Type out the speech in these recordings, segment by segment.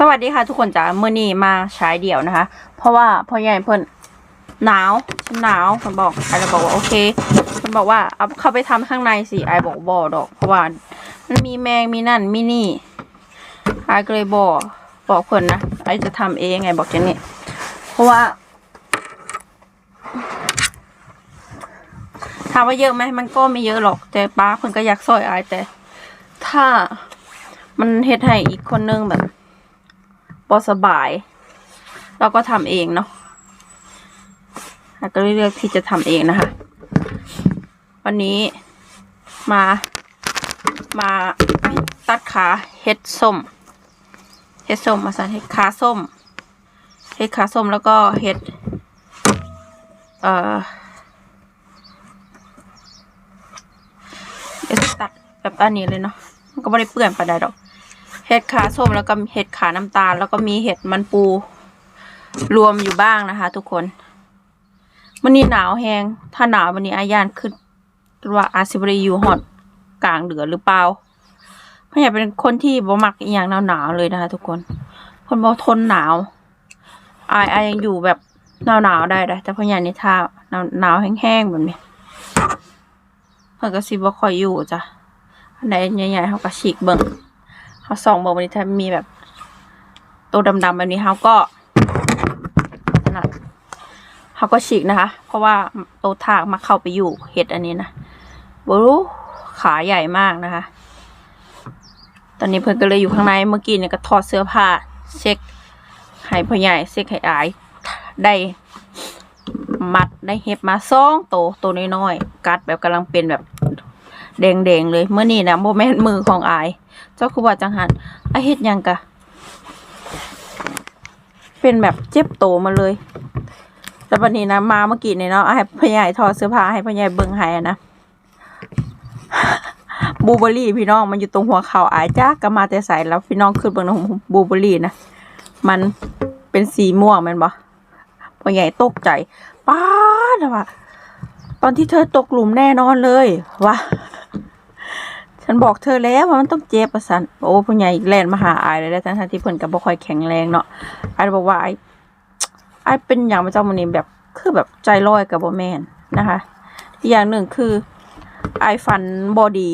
สวัสดีค่ะทุกคนจ้าเมื่อนี้มาใช้เดี่ยวนะคะ เพราะว่าพ่อใหญ่เพิ่นหนาวฉันหนาวเพิ่นบอกไอเราบอกว่าโอเคเพิ่นบอกว่าเอาเข้าไปทำข้างในสิไอบอกบ่ดอกเพราะว่ามันมีแมงมีนั่นมีนี่ไอก็เลยบอกบอกเพิ่นนะไอจะทำเองไงบอกอย่างนี้เพราะว่าถามว่าเยอะไหมมันก็ไม่เยอะหรอก แต่ป้าเพิ่นก็อยากซอยไอแต่ ถ้ามันเฮ็ดให้อีกคนนึงแบบ บสบาย เราก็ทำเองเนาะแล้วก็เลือกที่จะทำเองนะคะ วันนี้มามาตัดขาเห็ดส้มเห็ดส้มมาสั่นเห็ดขาส้มเห็ดขาส้มแล้วก็เห็ดเอ่อตัดแบบอันนี้เลยเนาะมันก็ไม่ได้เปื้อนไปได้ดอก เห็ดขาส้มแล้วก็เห็ดขาน้ำตาล แล้วก็มีเห็ดมันปู รวมอยู่บ้างนะคะ ทุกคนวันนี้หนาวแหงถ้าหนาววันนี้อายานขึ้นว่าอาซิบรีอยู่ฮอดกลางเดือหรือเปล่าเพราะอยากเป็นคนที่บ่มักอหย่างหนาวๆเลยนะคะ ทุกคน คนบ่ทนหนาวอายอายยังอยู่แบบหนาวหนาวได้แต่พออย่างนี้ถ้าหนาวหนาวแห้งๆแบบนี้เพิ่นก็สิบ่คอยอยู่จ้ะอันใดใหญ่ๆเขาก็ฉีกเบิ่ง เขาส่องบอกวันนี้ถ้ามีแบบ ตัวดำๆแบบนี้เขาก็ขนาดเขาก็ฉีกนะคะ เพราะว่าตัวทากมาเข้าไปอยู่เห็ดอันนี้นะบรู้ขาใหญ่มากนะคะ ตอนนี้เพิ่นก็เลยอยู่ข้างในเมื่อกี้เนี่ยก็ถอดเสื้อผ้า เช็คให้พ่อใหญ่เช็คให้อายได้มัดได้เห็บมาสองโตวตัวน้อยๆกัดแบบกำลังเป็นแบบ แดงๆเลยเมื่อนี้นะโมแมนมือของอาย เจ้าคือว่าจังหันไอเฮ็ดยังกะ เป็นแบบเจ็บโตมาเลยแล้ววันนี้นะมาเมื่อกี้เนี่ยเนาะให้พ่อใหญ่ถอเสื้อผ้าให้พ่อใหญ่เบิ่งให้นะบูเบอรี่พี่น้องมันอยู่ตรงหัวเข่าอายจ้าก็มาแต่ใส่แล้วพี่น้องขึ้นเบิ่งนะบลูเบอรี่นะมันเป็นสีม่วงมันบ่พ่อใหญ่ตกใจป้าดอะว่ะตอนที่เธอตกหลุมแน่นอนเลยว่ะ ฉันบอกเธอแล้วว่ามันต้องเจ็บประสันโอ้ผู้ใหญ่แลนมาหาอายเลยแล้วทั้งที่เพิ่นก็บ่ค่อยแข็งแรงเนาะอายบอกว่าไอ้ไอ้เป็นอย่างประเจำวันนี้แบบคือแบบใจลอยกับบ่แมนนะคะอีกอย่างหนึ่งคือไอายฝันบอดี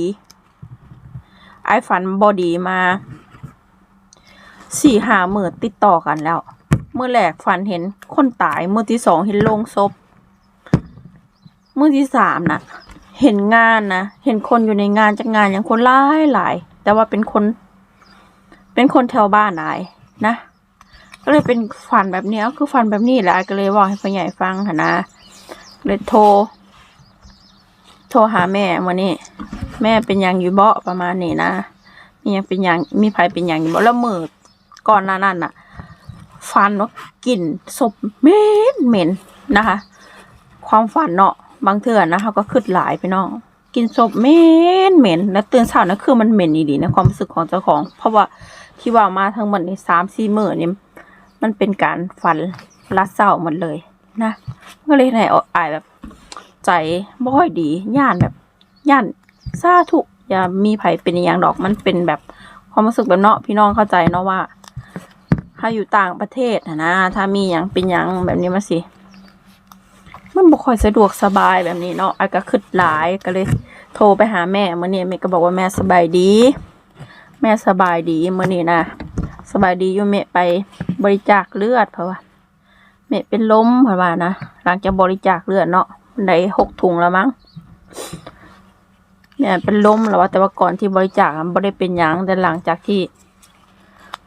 ไอายฝันบอดีมาสี่หาเมื่อติดต่อกันแล้ว เมื่อแรกฝันเห็นคนตายเมื่อที่สองเห็นโลงศพเมื่อที่สามน่ะ เห็นงานนะเห็นคนอยู่ในงานจากงานอย่างคนหลายหลาย แต่ว่าเป็นคน เป็นคนแถวบ้านอายนะก็เลยเป็นฝันแบบนี้ก็คือฝันแบบนี้แหละก็เลยบอกให้พ่อใหญ่ฟังหนะเลยโทร โทรหาแม่วันนี้ แม่เป็นหยังอยู่เบาะประมาณนี้นะมียังเป็นหยังมีไผเป็นหยังอยู่เบาะแล้วมือก่อนหน้านั้นน่ะ ฟันว่ากลิ่นศพเหม็นเหม็นนะคะ ความฝันเนาะ บางเถื่อนะเขาก็ขึ้นหลายไปน้องกินศพเหม็นเหม็นแล้วตื่นเช้านะคือมันเหม็นอีดีในะความรู้สึกของเจ้าของ เพราะว่าที่ว่ามาทั้งหมดในสามสี่มื้อนี่มันเป็นการฝันละเศร้าหมดเลยนะก็เลยให้อายแบบใจบ่ค่อยดีย่านแบบย่านซาทุกอย่ามีไผเป็นอย่างดอกมันเป็นแบบความรู้สึกแบบเนาะพี่น้องเข้าใจเนาะว่า ถ้าอยู่ต่างประเทศนะถ้ามีอย่างเป็นอย่างแบบนี้มาสิ มันบ่ค่อยสะดวกสบายแบบนี้เนาะไอ้ก็คิดหลายก็เลย โทรไปหาแม่เมื่อนี้แม่ก็บอกว่าแม่สบายดี แม่สบายดีเมื่อนี้นะสบายดีอยู่แม่ไปบริจาคเลือดเพราะว่าแม่เป็นล้มเพราะว่านะหลังจากบริจาคเลือดเนาะได้หกถุงแล้วมั้งเนี่ยเป็นล้มแล้วว่าแต่ว่าก่อนที่บริจาคอะบ่ได้เป็นหยังแต่หลังจากที่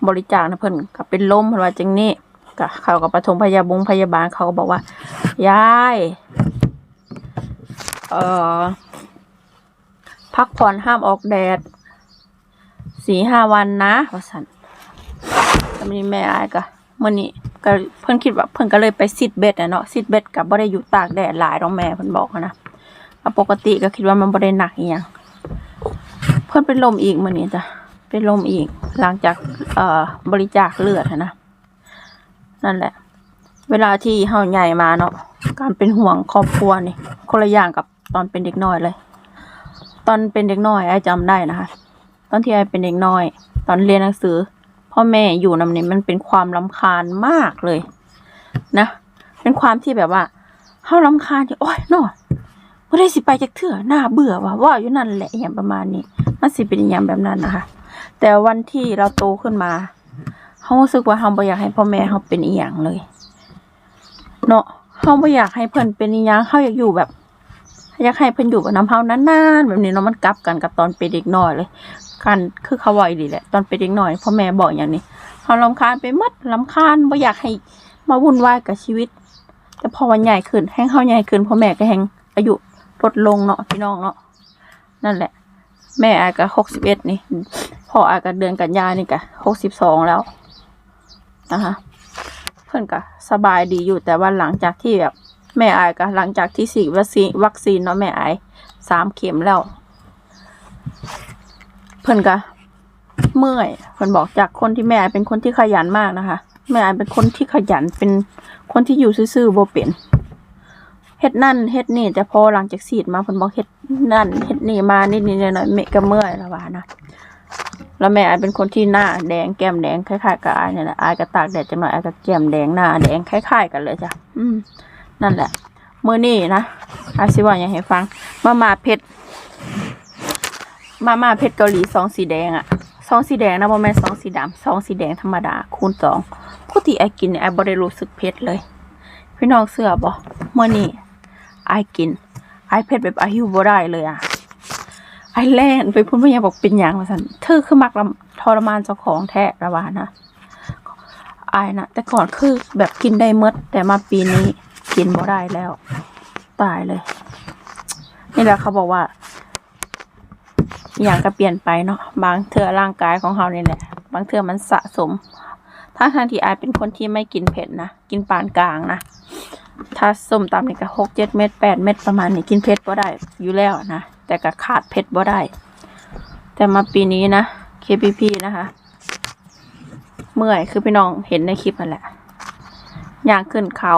บริจาคนะเพิ่นก็เป็นล้มเพิ่นว่าจังนี้ก็เขาก็ปฐมพยาบงพยาบาลเขาก็บอกว่า ยาย เอ่อ พักผ่อนห้ามออกแดดสี่ห้าวันนะว่าสันแล้วมีแม่อายก็มื่อนี้ก็เพิ่นคิดว่าเพิ่นก็เลยไปซิดเบ็ดอะเนาะซิดเบ็ดกับบ่ได้อยู่ตากแดดหลายน้องแม่เพิ่นบอกนะปกติก็คิดว่ามันบ่ได้หนักอีหยังเพิ่นเป็นลมอีกมื่อนี้จ้ะเป็นลมอีกหลังจากเอ่อบริจาคเลือดนะนั่นแหละ เวลาที่เฮาใหญ่มาเนาะการเป็นห่วงครอบครัวนี่คนละอย่างกับตอนเป็นเด็กน้อยเลย ตอนเป็นเด็กน้อยไอ้จำได้นะคะ ตอนที่ไอ้เป็นเด็กน้อย ตอนเรียนหนังสือ พ่อแม่อยู่นำเนี่ยมันเป็นความลำคาญมากเลยนะเป็นความที่แบบว่าเฮาลำคาญที่โอ้ยนอนบ่ได้สิไปจักเทื่อหน้าเบื่อว่ะว่าอยู่นั่นแหละอย่างประมาณนี้มันสิเป็นอย่างแบบนั้นนะคะ แต่วันที่เราโตขึ้นมาเฮารู้สึกว่าเฮาบ่อยากให้พ่อแม่เฮาเป็นอีหยังเลย เนาะเฮาบ่อยากให้เพิ่อนเป็นยังเฮาอยากอยู่แบบ อยากให้เพิ่อนอยู่กับน้ำเฮานานๆแบบนี้เนาะมันกลับกันกับตอนเป็นเด็กน้อยเลยกันคือเขาว่าอีแหละ ตอนเป็นเด็กน้อยพ่อแม่บอกอย่างนี้เฮารำคาญไปหมดรำคาญบ่อยากให้มาวุ่นวายกับชีวิต แต่พอวันใหญ่ขึ้นแห้งเฮาใหญ่ขึ้นพ่อแม่ก็แห้งอายุลดลงเนาะพี่น้องเนาะนั่นแหละ แม่อาก็หกสิบเอ็ดนี่พ่ออาก็เดือนกันยานี่ก็หกสิบสองแล้วนะคะ พื่อนก็สบายดีอยู่แต่ว่าหลังจากที่แบบแม่อายก็หลังจากที่ฉีดวัคซีนวัคซีนเนาะแม่อายสามเข็มแล้ว เพื่อนก็เมื่อยเพื่อนบอกจากคนที่แม่อายเป็นคนที่ขยันมากนะคะ แม่อายเป็นคนที่ขยันเป็นคนที่อยู่ซื่อๆบ่เป็นเฮ็ดนั่นเฮ็ดนี่แต่พอหลังจากฉีดมาเพิ่นบอกเฮ็ดนั่นเฮ็ดนี่มานิดๆหน่อยๆแม่ก็เมื่อยแล้วว่านะ แล้วแม่อายเป็นคนที่หน้าแดงแก้มแดงคล้ายๆกับอายเนี่ยแหละอายก็ตากแดดจังหน่อยอายก็แก้มแดงหน้าแดงคล้ายๆกันเลยจ้ะอืม นั่นแหละเมื้อนี้นะอาสิว่าอยากให้ฟังมาม่าเผ็ดมาม่าเผ็ดเกาหลีซองสีแดงอะซองสีแดงนะบ่แม่ซองสีดำซองสีแดงธรรมดาคูณสองปกติไอายกินไอายบ่ได้รู้สึกเผ็ดเลย พี่น้องเสื้อบ่มื้อนี้ไอายกินไอายเผ็ดแบบไอายหิวบ่ได้เลยอะ ไอแลนไปพูดพ่อใหญ่บอกเป็นหยังว่าซั่นเธอคือมักลำทรมานเจ้าของแท้ละวานะไอนะแต่ก่อนคือแบบกินได้หมดแต่มาปีนี้กินบ่ได้แล้ว ตายเลย นี่แหละเขาบอกว่า อย่างก็เปลี่ยนไปเนาะบางเทือร่างกายของเราเนี่แหละ บางเทือมันสะสมถ้าทางที่อเป็นคนที่ไม่กินเผ็ดนะกินปานกลางนะถ้าส้มตำนี่ก็หกเจ็ดเม็ดแปดเม็ดประมาณนี้กินเผ็ดบ่ได้อยู่แล้วนะ แต่ก็ขาดเผ็ดบ่ได้ แต่มาปีนี้นะ KPP นะคะ เมื่อยคือพี่น้องเห็นในคลิปนั่นแหละยางขึ้นเขา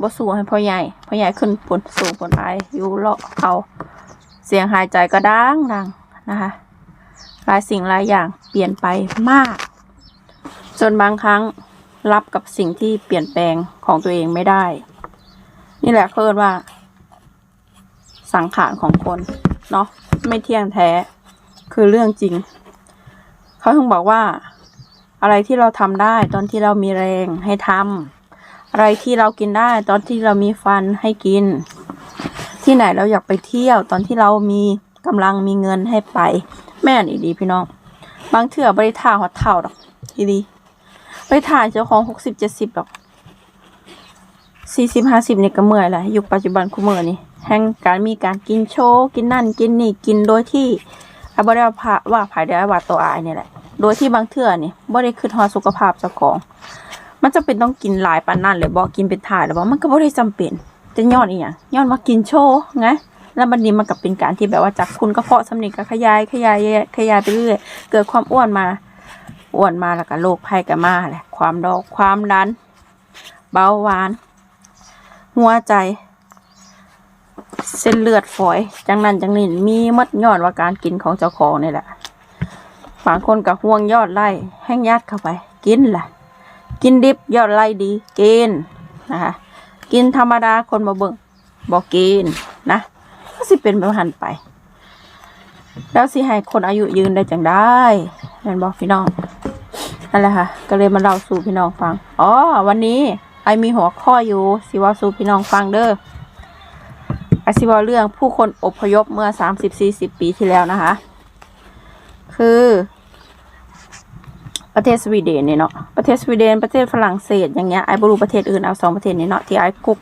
บ่สู้ให้พ่อใหญ่พ่อใหญ่ขึ้นผลสูงผลไปอยู่เลาะเขาเสียงหายใจก็ดังดังนะคะหลายสิ่งหลายอย่างเปลี่ยนไปมาก จนบางครั้งรับกับสิ่งที่เปลี่ยนแปลงของตัวเองไม่ได้ นี่แหละเขาเรียกว่า สังขารของคน เนาะไม่เที่ยงแท้ คือเรื่องจริง เขาถึงบอกว่า อะไรที่เราทำได้ตอนที่เรามีแรงให้ทำอะไรที่เรากินได้ตอนที่เรามีฟันให้กิน ที่ไหนเราอยากไปเที่ยวตอนที่เรามีกำลังมีเงินให้ไป แม่นอีดีพี่น้อง บางเถื่อบริท่าหัวเท่าดอกอีดีบริท่าเจ้าของหกสิบเจ็ดสิบดอก สี่สิบห้าสิบเนี่ยก็เมื่อยแหละยุคปัจจุบันคู่เมื่อนี่แห่งการมีการกินโชว์กินนั่นกินนี่กินโดยที่อาบริวาว่าภายได้ว่าตัวอายเนี่ยแหละ โดยที่บางเถื่อนี่บ่ได้คือทอสุขภาพเจ้าของ มันจะเป็นต้องกินหลายปานนั้นเลยบอกกินเป็นถ่ายหรือว่ามันก็บ่ได้จำเป็นจะย้อนอีหยังย้อนมากินโชว์ไงแล้วบัดนี้มันก็เป็นการที่แบบว่าจากคุณกระเพาะสำนีก็ขยายขยายขยายไปเรื่อยเกิดความอ้วนมาอ้วนมาแล้วก็โรคภัยก็มาแหละความดอกความดัน เบาหวาน หัวใจ เส้นเลือดฝอย จังนั้นจังนี้มีหมดยอนว่าการกินของเจ้าของนี่แหละบางคนก็ห่วงยอดไล่แห้งยัดเข้าไป กินแหละกินดิบยอดไล่ดีกินนะคะกินธรรมดาคนมาเบิ่งบอกกินนะก็สิเป็นแบบหันไป แล้วสิให้คนอายุยืนได้จังได้นั่นบอกพี่น้องนั่นแหละค่ะ ก็เลยมาเล่าสู่พี่น้องฟัง อ๋อ วันนี้ ไอมีหัวข้ออยู่สิว่าสู่พี่น้องฟังเด้อไอสิว่าเรื่องผู้คนอพยพเมื่อสามสิบสี่สิบปีที่แล้วนะคะ คือ ประเทศสวีเดนเนี่ยเนาะประเทศสวีเดนประเทศฝรั่งเศสอย่างเงี้ยไอบรูประเทศอื่นเอาสองประเทศนี้เนาะที่ไอคุก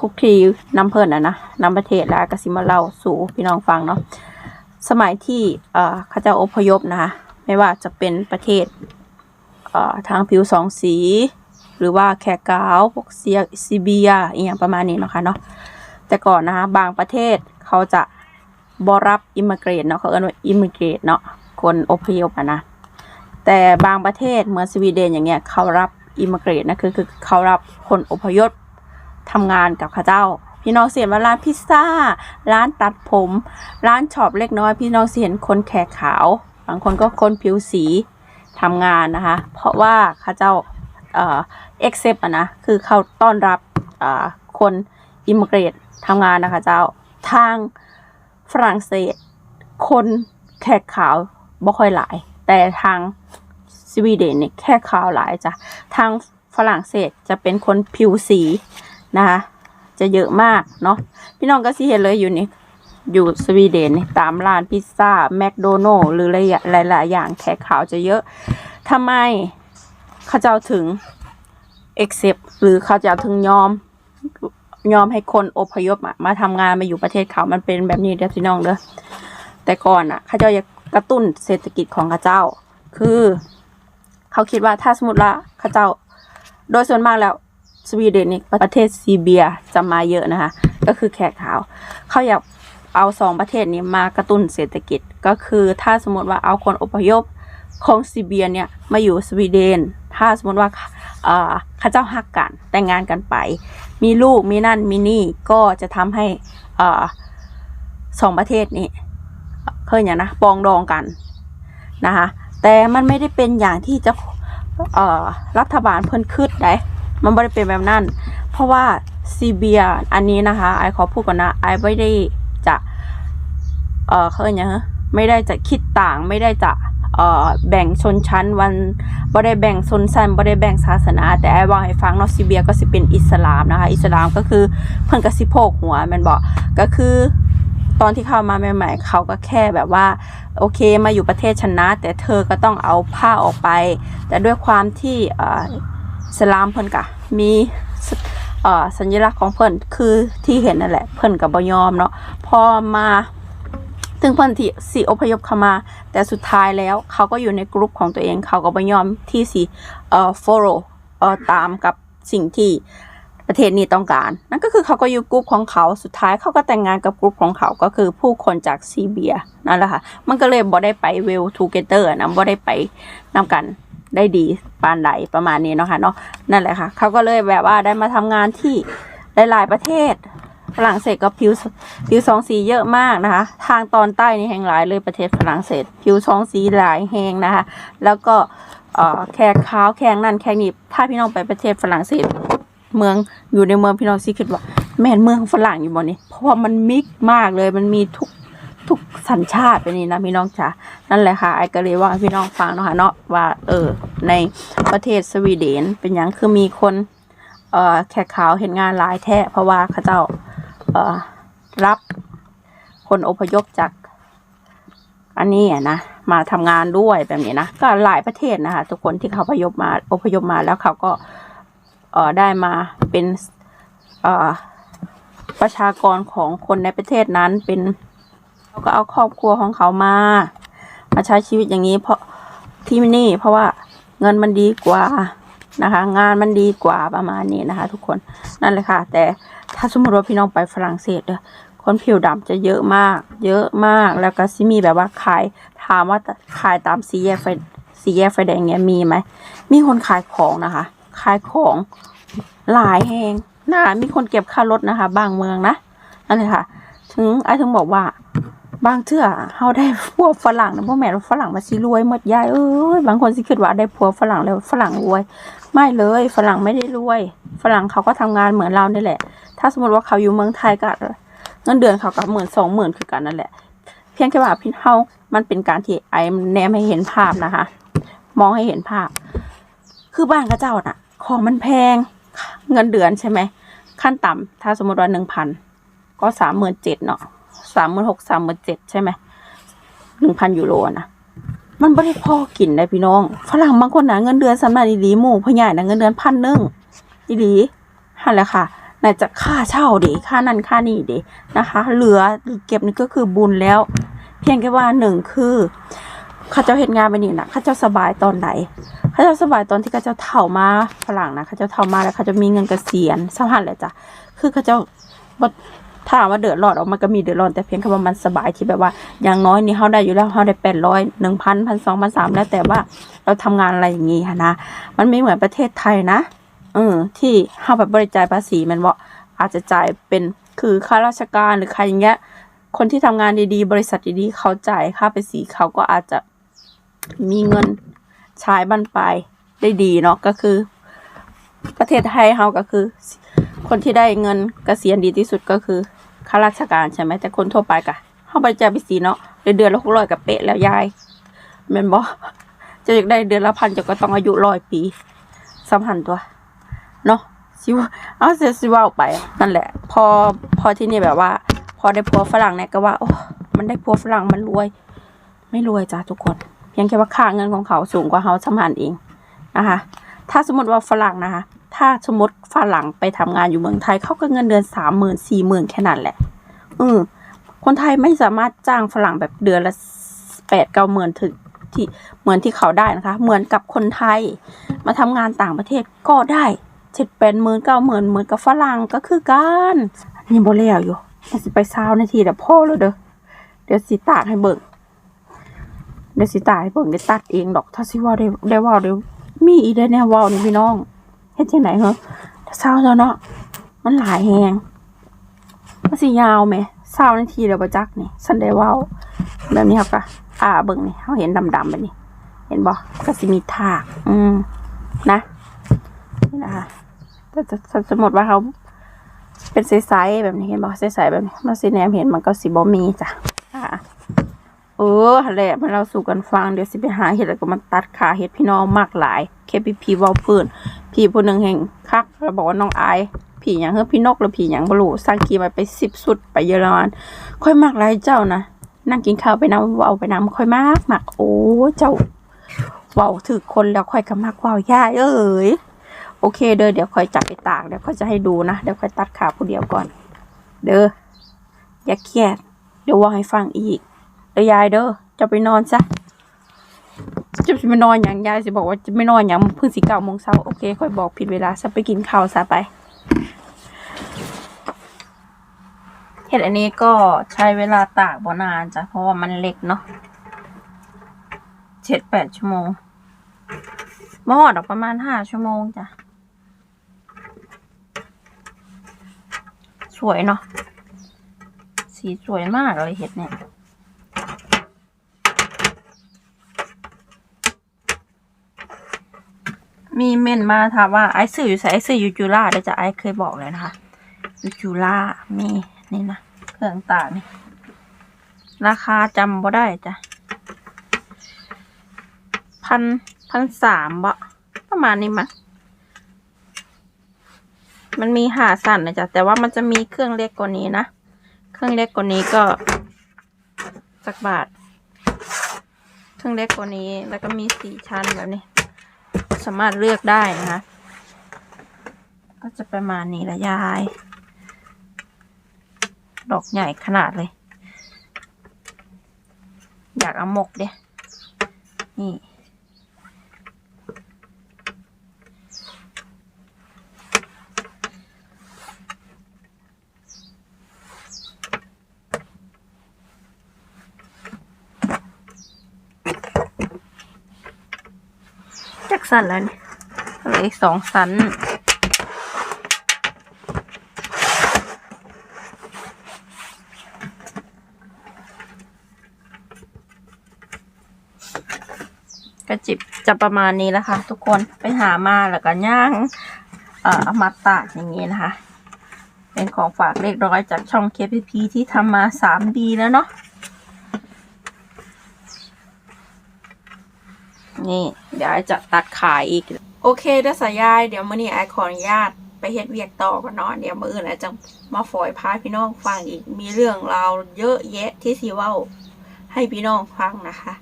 คุกทีน้ำเพิ่นอะนะน้ำประเทศแล้วก็สิมาเล่าสู่พี่น้องฟังเนาะสมัยที่เอ่อเขาเจะอพยพนะคะไม่ว่าจะเป็นประเทศเอ่อทางผิวสองสี หรือว่าแขกกาวพวกเซียซีเบียอีอย่างประมาณนี้เนาะค่ะเนาะแต่ก่อนนะคะบางประเทศเขาจะบรับอิม i เกรตเนาะเขาเรียกว่าอิม i เกรตเนาะคนอพยพอะนะแต่บางประเทศเหมือนสวีเดนอย่างเงี้ยเขารับอิม i เกรตนะคือคือเขารับคนอพยพทำงานกับข้าเจ้า พี่น้องเสียว่าร้านพิซซ่า ร้านตัดผม ร้านช็อปเล็กน้อย พี่น้องเสียนคนแขกขาว บางคนก็คนผิวสีทำงานนะคะ เพราะว่าเขาเจ้า เอ่อ accept อะนะ คือเขาต้อนรับอ่าคนอิมเกรตทำงานนะคะเจ้า ทางฝรั่งเศส คนแขกขาวบ่ค่อยหลาย แต่ทางสวีเดนเนี่ยแขกขาวหลายจ้ะ ทางฝรั่งเศสจะเป็นคนผิวสีนะคะจะเยอะมากเนาะ พี่น้องก็สิเห็นเลยอยู่นี่อยู่สวีเดนนี่ตามร้านพิซซ่าแมคโดนัลหรือหลายหลายๆอย่างแขกขาวจะเยอะทำไม เขาเจ้าถึง accept หรือเขาเจ้าถึงยอม ยอมให้คนอพยพมาทำงานมาอยู่ประเทศเขามันเป็นแบบนี้เด้อพี่น้องเด้อแต่ก่อนอะเขาเจ้าอยากกระตุ้นเศรษฐกิจของเขาเจ้า คือ เขาคิดว่าถ้าสมมติว่าเขาเจ้า โดยส่วนมากแล้วสวีเดนนี่ประเทศซีเบียจะมาเยอะนะคะ ก็คือแขกขาวเขาอยากเอาสองประเทศนี้มากระตุ้นเศรษฐกิจก็คือถ้าสมมติว่าเอาคนอพยพ ของซีเบียเนี่ยมาอยู่สวีเดน ถ้าสมมติว่าข้าเจ้าหักกันแต่งงานกันไป มีลูกมีนั่นมีนี่ก็จะทำให้อสองประเทศนี้เคยอย่างนะปองดองกันนะคะแต่มันไม่ได้เป็นอย่างที่จะรัฐบาลเพิ่นคืดได้มันไม่ได้เป็นแบบนั้น เพราะว่าซีเบียอันนี้นะคะไอขอพูดก่อนนะไอไม่ได้จะเออเขาเรียอย่างไม่ได้จะคิดต่างไม่ได้จะ แบ่งชนชั้นวันบ่ได้แบ่งชนชั้นบ่ได้แบ่งศาสนา แต่ไอว่าให้ฟังเนาะซีเบียก็สิเป็นอิสลามนะคะ อิสลามก็คือเพิ่นก็สิโพกหัวแม่นบ่ก็คือตอนที่เข้ามาใหม่ๆเขาก็แค่แบบว่า โอเคมาอยู่ประเทศชนะ แต่เธอก็ต้องเอาผ้าออกไป แต่ด้วยความที่อิสลามเพิ่นกะมีสัญลักษณ์ของเพิ่นคือที่เห็นนั่นแหละ เพิ่นก็บ่ยอมเนาะพอมา ถึงเพิ่นที่สิอพยพเข้ามา แต่สุดท้ายแล้วเขาก็อยู่ในกลุ่มของตัวเอง เขาก็บ่ยอมที่สิเอ่อ follow เอ่อตามกับสิ่งที่ประเทศนี้ต้องการ นั่นก็คือเขาก็อยู่กลุ่มของเขา สุดท้ายเขาก็แต่งงานกับกลุ่มของเขา ก็คือผู้คนจากซีเบียนั่นแหละค่ะ มันก็เลยบ่ได้ไป well together นะบ่ได้ไปนำกันได้ดีปานใดประมาณนี้เนาะค่ะเนาะ นั่นแหละค่ะ เขาก็เลยแบบว่าได้มาทำงานที่หลาย ๆ ประเทศ ฝรั่งเศสก็ผิวผิวสองสีเยอะมากนะคะ ทางตอนใต้นี่แห่งหลายเลยประเทศฝรั่งเศส ผิวสองสีหลายแห่งนะคะ แล้วก็แขกขาวแขกนั่นแขกนี่ถ้าพี่น้องไปประเทศฝรั่งเศสเมืองอยู่ในเมืองพี่น้องสิคิดว่าแม่นเมืองฝรั่งอยู่บ่นี่เพราะว่ามันมิกซ์มากเลยมันมีทุกทุกสัญชาติไปนี่นะพี่น้องจ๋านั่นแหละค่ะไอ้ก็เลยว่าพี่น้องฟังเนาะค่ะเนาะว่าเออในประเทศสวีเดนเป็นยังคือมีคนเอ่อแขกขาวเห็นงานหลายแท้เพราะว่าเขาเจ้า รับคนอพยพจากอันนี้อะนะ มาทำงานด้วยแบบนี้นะ ก็หลายประเทศนะคะทุกคนที่เขาอพยพมาอพยพมาแล้วเขาก็เออได้มาเป็นเออประชากรของคนในประเทศนั้นเป็นเขาก็เอาครอบครัวของเขามา มาใช้ชีวิตอย่างนี้ เพราะที่นี่เพราะว่าเงินมันดีกว่านะคะ งานมันดีกว่าประมาณนี้นะคะ ทุกคนนั่นเลยค่ะ แต่ ถ้าสมมติว่าพี่น้องไปฝรั่งเศสเด้อคนผิวดำจะเยอะมาก เยอะมากแล้วก็ซิมีแบบว่าขายถามว่าขายตามสีแยกไฟสีแยกไฟแดงเนี้ยมีไหมมีคนขายของนะคะ ขายของหลายแหงน่ะมีคนเก็บค่ารถนะคะ บางเมืองนะนั่นเลยค่ะ ถึงไอ้ถึงบอกว่า บางเทื่อเฮาได้พวกฝรั่งนะพ่อแม่ฝรั่งมาสิรวยหมดยายเอ้ยบางคนสิคิดว่าได้ผัวฝรั่งแล้วฝรั่งรวย ไม่เลยฝรั่งไม่ได้รวย ฝรั่งเขาก็ทำงานเหมือนเรานี่แหละ ถ้าสมมติว่าเขาอยู่เมืองไทยก็เงินเดือนเขาก็หมื่นสองหมื่นคือกันนั่นแหละ เพียงแค่ว่าพี่เฮามันเป็นการที่ไอ้แนมให้เห็นภาพนะคะ มองให้เห็นภาพ คือบ้านกระเจ้าน่ะ ของมันแพง เงินเดือนใช่ไหม ขั้นต่ำถ้าสมมติว่าหนึ่งพันก็สามหมื่นเจ็ดเนาะสามหมื่นหกสามหมื่นเจ็ดใช่ไหมหนึ่งพันยูโรนะ มันไม่ได้พอกินได้พี่น้อง ฝรั่งบางคนนะเงินเดือนสำนักอีหลีหมู่พ่อใหญ่นะเงินเดือนพันหนึ่งอีหลีหันแหละค่ะไหนจะค่าเช่าเดค่านั่นค่านี่เดนะคะ เหลือเก็บนี่ก็คือบุญแล้ว เพียงแค่ว่าหนึ่งคือข้าเจ้าเห็นงานไปนี่นะข้าเจ้าสบายตอนไหนข้าเจ้าสบายตอนที่ข้าเจ้าเฒ่ามาฝรั่งนะข้าเจ้าเฒ่ามาแล้วเขาเจะมีเงินเกษียณสำคัญเลยจ้ะคือข้าเจ้าบ ถามว่าเดือดร้อนออกมาก็มีเดือดร้อนแต่เพียงแค่ว่ามันสบายที่แบบว่า อย่างน้อยนี่เขาได้อยู่แล้วเขาได้แปดร้อยหนึ่งพันพันสองพันสามแล้วแต่ว่าเราทำงานอะไรอย่างงี้ค่ะนะมันไม่เหมือนประเทศไทยนะเออที่เขาแบบบริจายภาษีมันว่าอาจจะจ่ายเป็นคือข้าราชการหรือใครอย่างเงี้ยคนที่ทำงานดีๆ บริษัทดีๆเขาจ่ายค่าภาษีเขาก็อาจจะมีเงินใช้บันปลายได้ดีเนาะก็คือ ประเทศไทยเฮาก็คือ คนที่ได้เงินเกษียณดีที่สุดก็คือ ข้าราชการใช่ไหมแต่คนทั่วไปกะเฮาบ่ได้จ่ายภาษีเนาะเดือนเดือนละ600กับเป๊ะแล้วยายแม่นบ่จะอยากได้เดือนละพันจะก็ต้องอายุ100ปีสำคัญตัวเนาะสิวเอาเสียสิเว่าไป นั่นแหละ พอพอที่นี่แบบว่า พอได้ผัวฝรั่งเนี่ยก็ว่าโอ้มันได้ผัวฝรั่งมันรวย ไม่รวยจ้าทุกคน เพียงแค่ว่าค่าเงินของเขาสูงกว่าเขาสมานเองนะคะถ้าสมมติว่าฝรั่งนะคะ ถ้าสมมติฝรั่งไปทำงานอยู่เมืองไทยเขาก็เงินเดือนสามหมื่นสี่หมื่นแค่นั้นแหละ อืมคนไทยไม่สามารถจ้างฝรั่งแบบเดือนละแปดเก้าหมื่นถึงที่เหมือนที่เขาได้นะคะ เหมือนกับคนไทย มาทำงานต่างประเทศก็ได้เจ็ดแปดหมื่นเก้าหมื่นเหมือนกับฝรั่งก็คือกันนี่โบเลียวอยู่สิไปเช้านาทีแต่พ่อเลยเด้อเดี๋ยวสิตากให้เบิ่งเดี๋ยวสิตากให้เบิ่งได้ตัดเองดอก ถ้าสิว่าได้ได้ว่าเดี๋ยวมีอีได้แน่ว่านี่พี่น้อง เฮ็ดจังไหนเหรอแต่เช้าแล้วเนาะมันหลายแหงมันสิยาวไหมเช้านาทีเดียวประจักนี่ฉันได้เว่าแบบนี้ครับกะอ่าเบิ่งนี่เขาเห็นดำๆแบบนี้ เห็นบ่ก็สิมีถากอืมนะนี่นะคะแต่จะสมมติว่าเขาเป็นใสๆแบบนี้เห็นบ่ใสๆแบบนี้มันสิแนมเห็นมันก็สิบ่มีจ้ะอ่าเออแหละมันเราสู่กันฟังเดี๋ยวสิไปหาเห็ดแล้วก็มาตัดขาเห็ดพี่น้องมากหลายเคพีพีว้าพื้น พี่ผู้หนึ่งแห่งคักแล้วบอกว่าน้องอายพี่หยังเฮ้อพี่นกหรือพี่หยังบ่รู้สร้างกีมาไปสิบสุดไปเยอรมันค่อยมากหลยเจ้านะนั่งกินข้าวไปน้ำเว้าไปน้ำค่อยมากมากโอ้เจ้าเว้าถือคนแล้วค่อยก็มักเว้าย่าเอ้ยโอเคเด้อเดี๋ยวค่อยจับไปตากเดี๋ยวค่อยจะให้ดูนะเดี๋ยวค่อยตัดขาผู้เดียวก่อน เด้ออย่าเครียดเดี๋ยวว่าให้ฟังอีกเด้อยายเด้อจะไปนอนซะ จะไปนอนอย่างยายสิบอกว่าจะไม่นอนอย่างเพิ่งสิเก้าโมงเช้าโอเคค่อยบอกผิดเวลาซะไปกินข้าวซะไปเห็ดอันนี้ก็ใช้เวลาตากบ่นานจ้ะเพราะว่ามันเล็กเนาะเจ็ดแปดชั่วโมงมอดออกประมาณห้าชั่วโมงจ้ะสวยเนาะสีสวยมากเลยเห็ดเนี่ย มีเมนมาถามว่าไอ้ซื้ออยู่ใส่ไอ้ซื้ออยู่จุฬาเดี๋ยวจะไอ้เคยบอกเลยนะคะอยู่จุฬามีนี่นะเครื่องตากนี่ราคาจำบ่ได้จ้ะพันพันสามบะประมาณนี้มั้งมันมีหาสั่นนะจ๊ะแต่ว่ามันจะมีเครื่องเล็กกว่านี้นะ เครื่องเล็กกว่านี้ก็สักบาท เครื่องเล็กกว่านี้แล้วก็มีสี่ชั้นแบบนี้ สามารถเลือกได้นะคะ ก็จะประมาณนี้ละยาย ดอกใหญ่ขนาดเลย อยากเอาหมกเด้นี่ สันแล้วนี่เหลืออีกสองสันกระจิบจะประมาณนี้แล้วค่ะทุกคนไปหามาแล้วก็ย่างเอ่อเอมาตากอย่างนี้นะคะ เป็นของฝากเล็กน้อยจากช่อง KPP ที่ทำมาสามดีแล้วเนาะนี่ เดี๋ยวไอจะตัดขายอีก โอเคเด้อสายาย เดี๋ยวมื้อนี้ไอขออนุญาตไปเฮ็ดเวียกต่อก่อนเนาะเดี๋ยวมื้ออื่นไอจะมาฝอยพายพี่น้องฟังอีก มีเรื่องราวเยอะแยะที่สิเว้าให้พี่น้องฟังนะคะ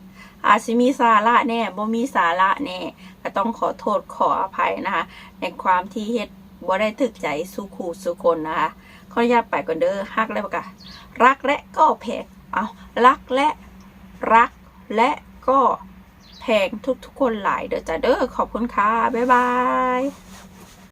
อาจจะมีสาระแน่บ่มีสาระแน่ก็ต้องขอโทษขออภัยนะคะ ในความที่เฮ็ดบ่ได้ถึกใจสู่คู่สู่คนนะคะขออนุญาตไปก่อนเด้อฮักแล้วกะรักและก็แพงเอารักและรักและก็ พงทุกๆคนหลายเด้อจ้าเด้อขอบคุณค่ะ บ๊ายบาย